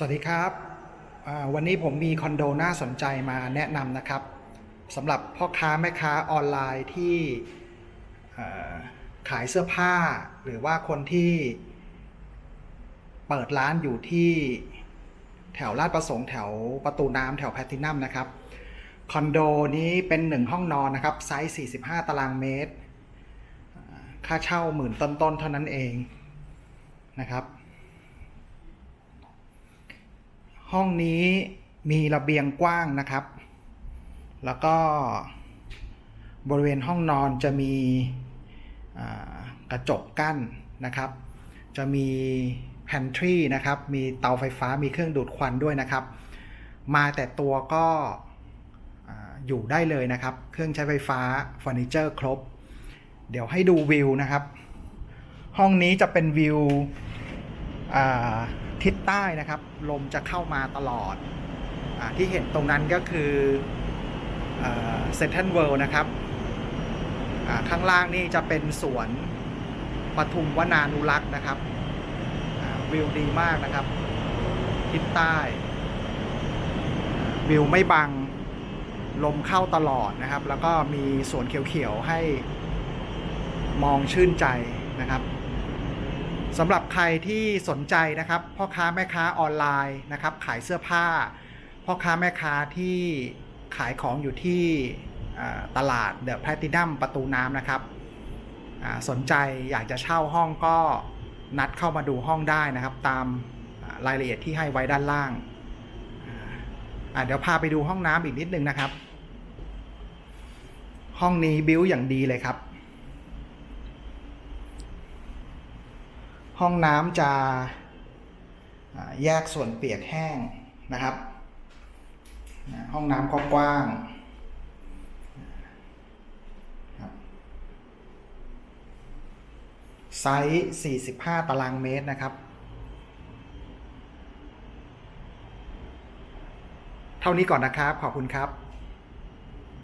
สวัสดีครับวันนี้ผมมีคอนโดน่าสนใจมาแนะนำนะครับสำหรับพ่อค้าแม่ค้าออนไลน์ที่ขายเสื้อผ้า หรือว่าคนที่เปิดร้านอยู่ที่แถวลาดประสงค์แถวประตูน้ำแถวแพลตินัมนะครับคอนโดนี้เป็นหนึ่งห้องนอนนะครับไซส์ 45 ตารางเมตร ค่าเช่าหมื่นต้นๆเท่านั้นเองนะครับ ห้องนี้มีระเบียงกว้างนะครับ แล้วก็บริเวณห้องนอนจะมีกระจกกั้นนะครับ จะมี pantry นะครับ มีเตาไฟฟ้า มีเครื่องดูดควันด้วยนะครับ มาแต่ตัวก็อ่าอยู่ได้เลยนะครับ เครื่องใช้ไฟฟ้าเฟอร์นิเจอร์ครบ เดี๋ยวให้ดูวิวนะครับ ห้องนี้จะเป็นวิวอ่า ทิศใต้นะครับ ลมจะเข้ามาตลอดอที่เห็นตรงนั้นก็คือเซนทรัลเวิลด์นะครับ ข้างล่างนี่จะเป็นสวนปทุมวนานุรักษ์นะครับวิวดีมากนะครับ ทิศใต้ วิวไม่บัง ลมเข้าตลอดนะครับ แล้วก็มีสวนเขียวๆให้มองชื่นใจนะครับ สำหรับใครที่สนใจนะครับ พ่อค้าแม่ค้าออนไลน์นะครับ ขายเสื้อผ้า พ่อค้าแม่ค้าที่ขายของอยู่ที่ตลาดเดอะแพลตินัมประตูน้ำนะครับสนใจอยากจะเช่าห้องก็นัดเข้ามาดูห้องได้นะครับ ตามรายละเอียดที่ให้ไว้ด้านล่าง เดี๋ยวพาไปดูห้องน้ำอีกนิดนึงนะครับ ห้องนี้บิวอย่างดีเลยครับ ห้องน้ำจะแยกส่วนเปียกแห้งนะครับ ห้องน้ำก็กว้างไซส์ 45 ตารางเมตรนะครับ เท่านี้ก่อนนะครับ ขอบคุณครับ